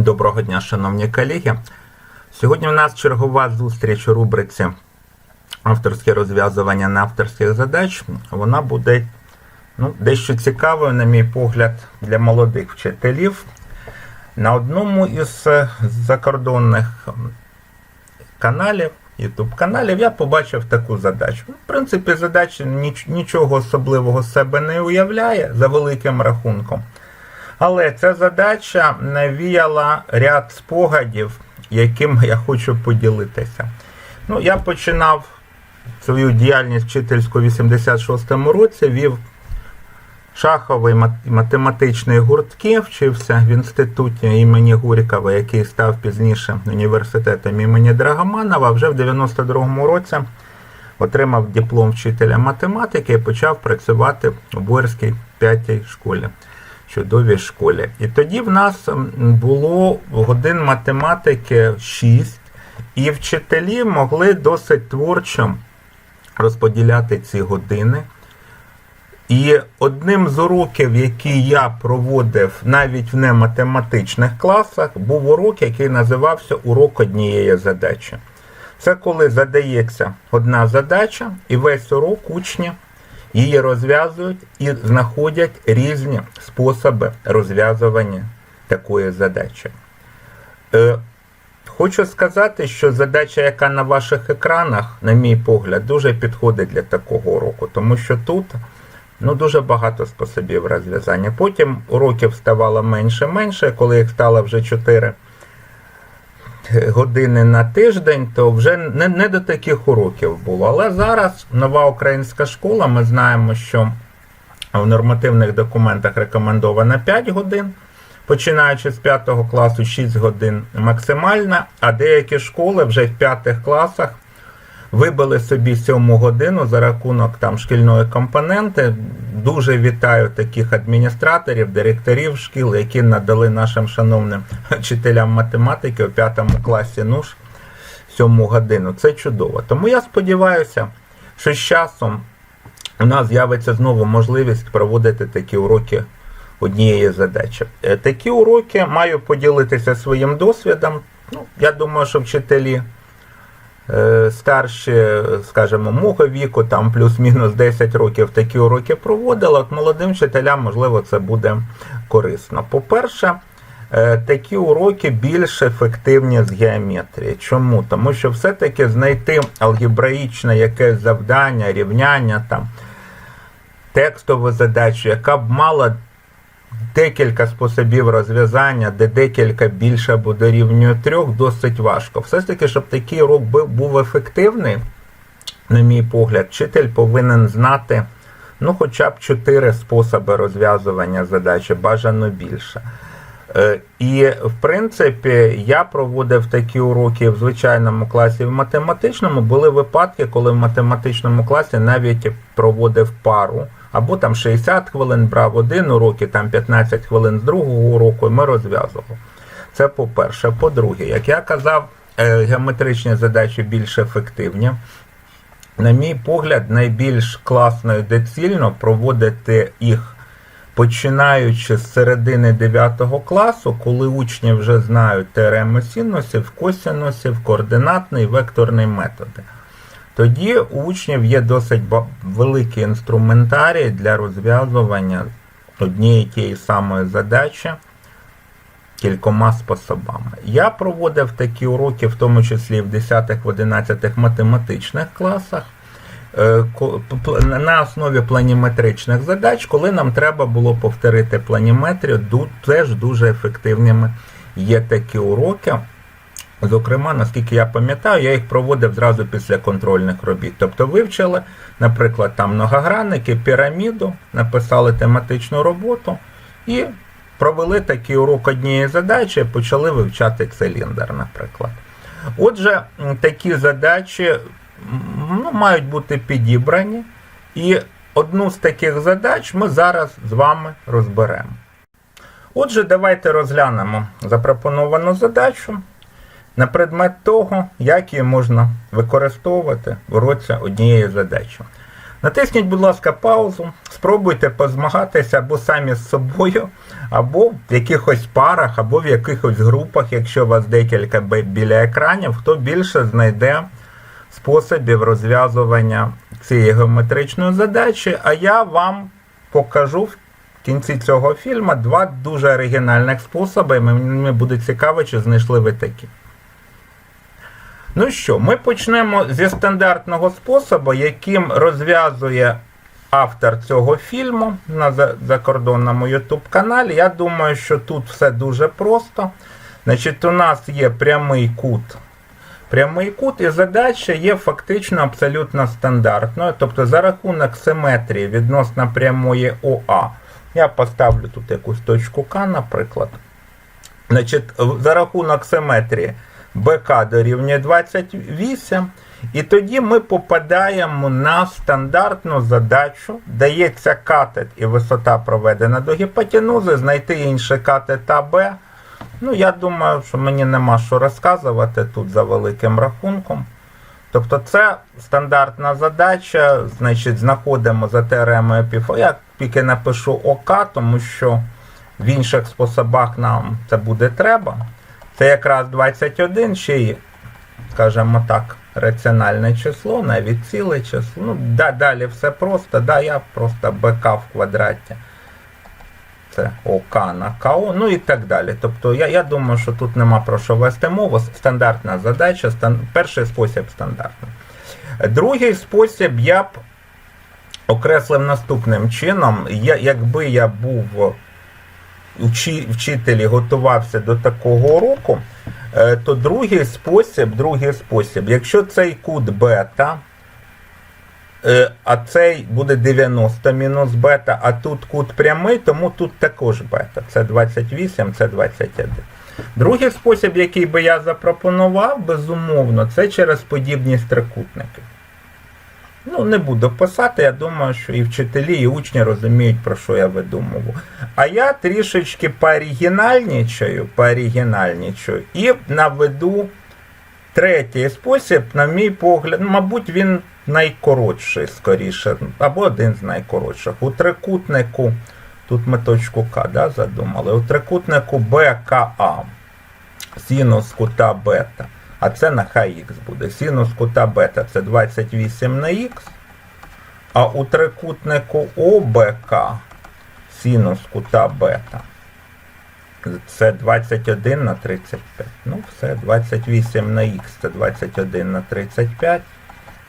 Доброго дня, шановні колеги. Сьогодні у нас чергова зустріч у рубриці авторське розв'язування на авторських задач. Вона буде ну, дещо цікавою, на мій погляд, для молодих вчителів. На одному із е, закордонних каналів, YouTube каналів, я побачив таку задачу. В принципі, задача ніч- нічого особливого себе не уявляє за великим рахунком. Але ця задача навіяла ряд спогадів, якими я хочу поділитися. Ну, я починав свою діяльність вчительську у 86-му році, вів шаховий мат- математичний гуртки, вчився в інституті імені Гурікова, який став пізніше університетом імені Драгоманова. Вже в 92-му році отримав диплом вчителя математики і почав працювати у Боярській п'ятій школі чудовій школі. І тоді в нас було годин математики 6, і вчителі могли досить творчо розподіляти ці години. І одним з уроків, який я проводив навіть в нематематичних класах, був урок, який називався урок однієї задачі. Це коли задається одна задача, і весь урок учні її розв'язують і знаходять різні способи розв'язування такої задачі. Е, хочу сказати, що задача, яка на ваших екранах, на мій погляд, дуже підходить для такого уроку, тому що тут ну, дуже багато способів розв'язання. Потім уроків ставало менше-менше, коли їх стало вже 4 години на тиждень, то вже не, не до таких уроків було. Але зараз нова українська школа, ми знаємо, що в нормативних документах рекомендовано 5 годин, починаючи з 5 класу 6 годин максимальна, а деякі школи вже в 5 класах вибили собі 7 годину за рахунок там шкільної компоненти. Дуже вітаю таких адміністраторів, директорів шкіл, які надали нашим шановним вчителям математики у 5 класі НУШ 7 годину. Це чудово. Тому я сподіваюся, що з часом у нас з'явиться знову можливість проводити такі уроки однієї задачі. Е, Такі уроки маю поділитися своїм досвідом. Ну, я думаю, що вчителі старші, скажімо, мого віку, там плюс-мінус 10 років такі уроки проводили. От молодим вчителям, можливо, це буде корисно. По-перше, е, такі уроки більш ефективні з геометрії. Чому? Тому що все-таки знайти алгебраїчне якесь завдання, рівняння, там, текстову задачу, яка б мала декілька способів розв'язання, де декілька більше або дорівнює трьох, досить важко. Все ж таки, щоб такий урок був, ефективний, на мій погляд, вчитель повинен знати ну, хоча б чотири способи розв'язування задачі, бажано більше. Е, І, в принципі, я проводив такі уроки в звичайному класі, в математичному. Були випадки, коли в математичному класі навіть проводив пару, або там 60 хвилин брав один урок, і там 15 хвилин з другого уроку, і ми розв'язували. Це по-перше. По-друге, як я казав, е, геометричні задачі більш ефективні. На мій погляд, найбільш класно і доцільно проводити їх починаючи з середини 9 класу, коли учні вже знають теореми синусів, косинусів, координатний, векторний методи. Тоді у учнів є досить великий інструментарій для розв'язування однієї тієї самої задачі кількома способами. Я проводив такі уроки, в тому числі в 10-11 математичних класах е, на основі планіметричних задач, коли нам треба було повторити планіметрію, теж дуже ефективними є такі уроки. Зокрема, наскільки я пам'ятаю, я їх проводив зразу після контрольних робіт. Тобто вивчили, наприклад, там многогранники, піраміду, написали тематичну роботу і провели такий урок однієї задачі, почали вивчати циліндр, наприклад. Отже, такі задачі ну, мають бути підібрані, і одну з таких задач ми зараз з вами розберемо. Отже, давайте розглянемо запропоновану задачу на предмет того, як її можна використовувати в уроці однієї задачі. Натисніть, будь ласка, паузу, спробуйте позмагатися або самі з собою, або в якихось парах, або в якихось групах, якщо у вас декілька біля екранів, хто більше знайде способів розв'язування цієї геометричної задачі, а я вам покажу в кінці цього фільму два дуже оригінальних способи. Мені буде цікаво, чи знайшли ви такі. Ну що, ми почнемо зі стандартного способу, яким розв'язує автор цього фільму на закордонному YouTube каналі. Я думаю, що тут все дуже просто. Значить, у нас є прямий кут. Прямий кут і задача є фактично абсолютно стандартною. Тобто за рахунок симетрії відносно прямої ОА. Я поставлю тут якусь точку К, наприклад. Значить, за рахунок симетрії БК дорівнює 28. І тоді ми попадаємо на стандартну задачу. Дається катет і висота проведена до гіпотенузи, знайти інший катет АБ. Ну, я думаю, що мені нема що розказувати тут за великим рахунком. Тобто це стандартна задача, значить, знаходимо за теоремою Піфо. Я тільки напишу ОК, тому що в інших способах нам це буде треба. Це якраз 21, ще й, скажімо так, раціональне число, навіть ціле число. Ну, да, далі все просто, да, я просто БК в квадраті. Це ОК на КО, ну і так далі. Тобто я, я думаю, що тут нема про що вести мову. Стандартна задача, стан... перший спосіб стандартний. Другий спосіб я б окреслив наступним чином. Я, якби я був учи, вчитель готувався до такого уроку, е, то другий спосіб, другий спосіб, якщо цей кут бета, е, а цей буде 90 мінус бета, а тут кут прямий, тому тут також бета. Це 28, це 21. Другий спосіб, який би я запропонував, безумовно, це через подібність трикутників. Ну, не буду писати, я думаю, що і вчителі, і учні розуміють, про що я веду мову. А я трішечки пооригінальнічаю, пооригінальнічаю і наведу третій спосіб, на мій погляд, ну, мабуть, він найкоротший, скоріше, або один з найкоротших. У трикутнику, тут ми точку К да, задумали, у трикутнику БКА, синус кута бета. А це на х буде. Синус кута бета це 28 на х. А у трикутнику ОБК синус кута бета. Це 21 на 35. Ну, все, 28 на х це 21 на 35.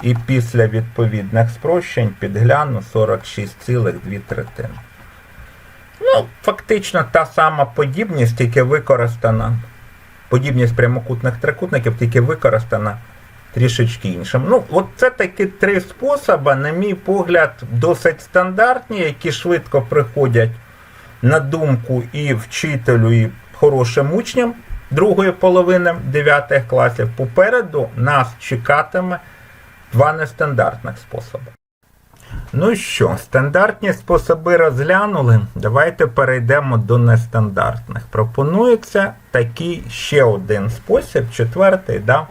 І після відповідних спрощень підгляну 46,2 третини. Ну, фактично та сама подібність, тільки використана подібність прямокутних трикутників тільки використана трішечки іншим. Ну, от це такі три способи, на мій погляд, досить стандартні, які швидко приходять на думку і вчителю, і хорошим учням другої половини 9 класів. Попереду нас чекатиме два нестандартних способи. Ну що, стандартні способи розглянули. Давайте перейдемо до нестандартних. Пропонується такий ще один спосіб, четвертий. Да?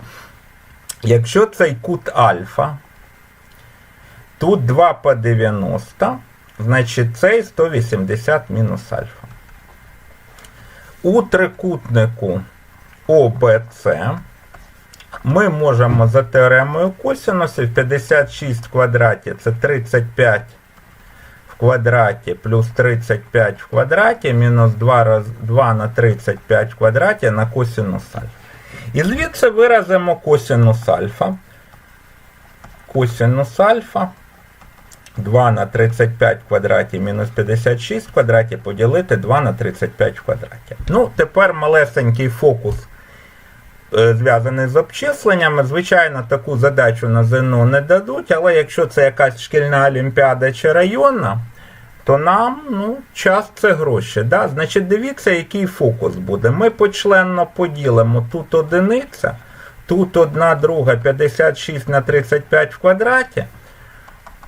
Якщо цей кут альфа, тут 2 по 90, значить цей 180 мінус альфа. У трикутнику ОБЦ ми можемо за теоремою косинусів 56 в квадраті це 35 в квадраті плюс 35 в квадраті мінус 2, раз, 2 на 35 в квадраті на косинус альфа. І звідси виразимо косинус альфа. Косинус альфа 2 на 35 в квадраті мінус 56 в квадраті поділити 2 на 35 в квадраті. Ну, тепер малесенький фокус зв'язаний з обчисленнями. Звичайно, таку задачу на ЗНО не дадуть, але якщо це якась шкільна олімпіада чи районна, то нам ну, час це гроші. Да? Значить, дивіться, який фокус буде. Ми почленно поділимо тут одиниця, тут одна друга 56 на 35 в квадраті.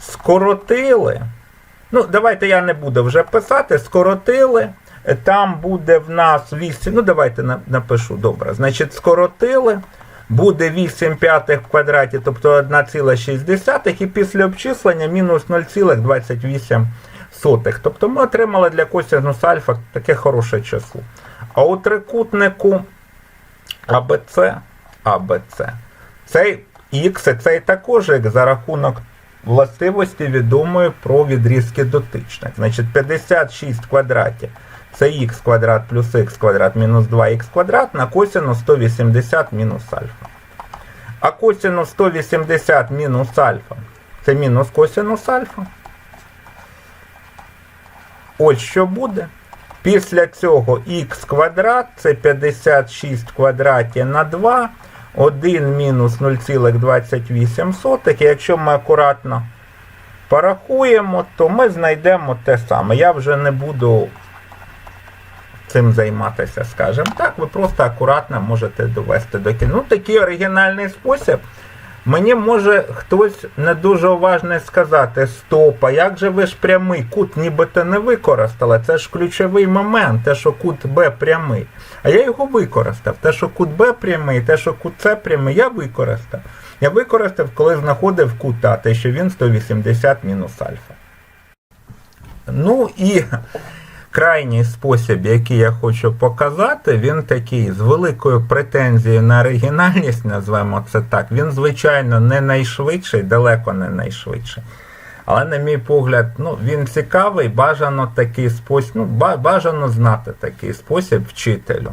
Скоротили. Ну, давайте я не буду вже писати. Скоротили. Там буде в нас 8. Ну, давайте напишу. Добре. Значить, скоротили. Буде 8 п'ятих в квадраті, тобто 1,6. І після обчислення мінус 0,28 сотих. Тобто ми отримали для косинус альфа таке хороше число. А у трикутнику АБЦ, АБЦ, цей х цей також х за рахунок властивості відомої про відрізки дотичних. Значить, 56 квадратів це х квадрат плюс х квадрат мінус 2х квадрат на косинус 180 мінус альфа. А косинус 180 мінус альфа це мінус косинус альфа. Ось що буде. Після цього х квадрат це 56 в квадраті на 2. 1 мінус 0,28. І якщо ми акуратно порахуємо, то ми знайдемо те саме. Я вже не буду цим займатися, скажімо так. Ви просто акуратно можете довести до кінця. Ну, такий оригінальний спосіб. Мені може хтось не дуже уважний сказати, стоп, а як же ви ж прямий кут нібито не використали? Це ж ключовий момент, те, що кут Б прямий. А я його використав. Те, що кут Б прямий, те, що кут С прямий, я використав. Я використав, коли знаходив кут А, те, що він 180 мінус альфа. Ну і крайній спосіб, який я хочу показати, він такий з великою претензією на оригінальність, назвемо це так. Він, звичайно, не найшвидший, далеко не найшвидший. Але, на мій погляд, ну, він цікавий, бажано такий спосіб, ну, бажано знати такий спосіб вчителю.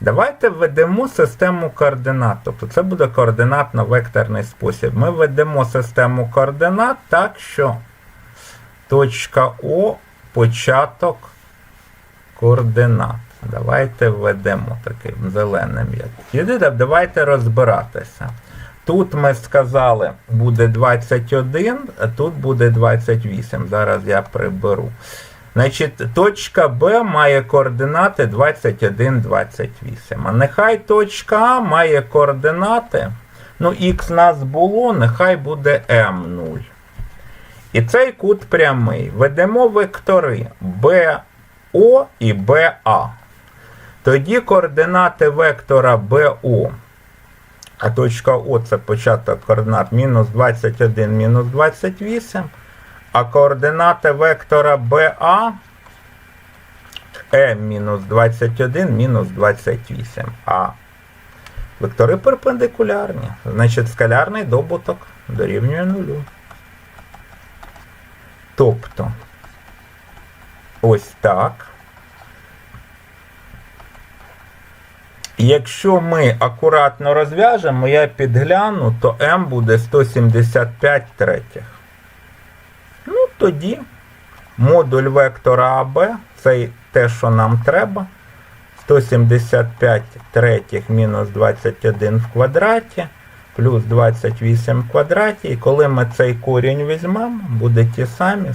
Давайте введемо систему координат. Тобто це буде координатно-векторний спосіб. Ми введемо систему координат так, що точка О початок координат. Давайте введемо таким зеленим. як. Давайте розбиратися. Тут ми сказали, буде 21, а тут буде 28. Зараз я приберу. Значить, точка Б має координати 21, 28. А нехай точка А має координати. Ну, х нас було, нехай буде М0. І цей кут прямий. Ведемо вектори БО і БА. Тоді координати вектора БО. А точка О це початок координат мінус 21, мінус 28. А координати вектора БА М мінус 21, мінус 28. А вектори перпендикулярні. Значить, скалярний добуток дорівнює нулю. Тобто, ось так. Якщо ми акуратно розв'яжемо, я підгляну, то m буде 175 третіх. Ну, тоді модуль вектора АБ, це те, що нам треба. 175 третіх мінус 21 в квадраті, плюс 28 в квадраті. І коли ми цей корінь візьмемо, буде ті самі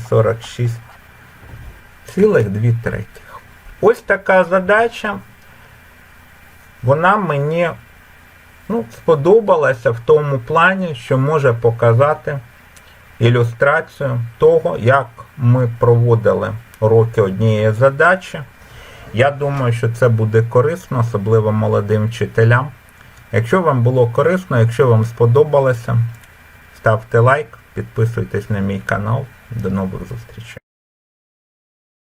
46,2 третіх. Ось така задача. Вона мені ну, сподобалася в тому плані, що може показати ілюстрацію того, як ми проводили уроки однієї задачі. Я думаю, що це буде корисно, особливо молодим вчителям. Якщо вам було корисно, якщо вам сподобалося, ставте лайк, підписуйтесь на мій канал. До нових зустрічей.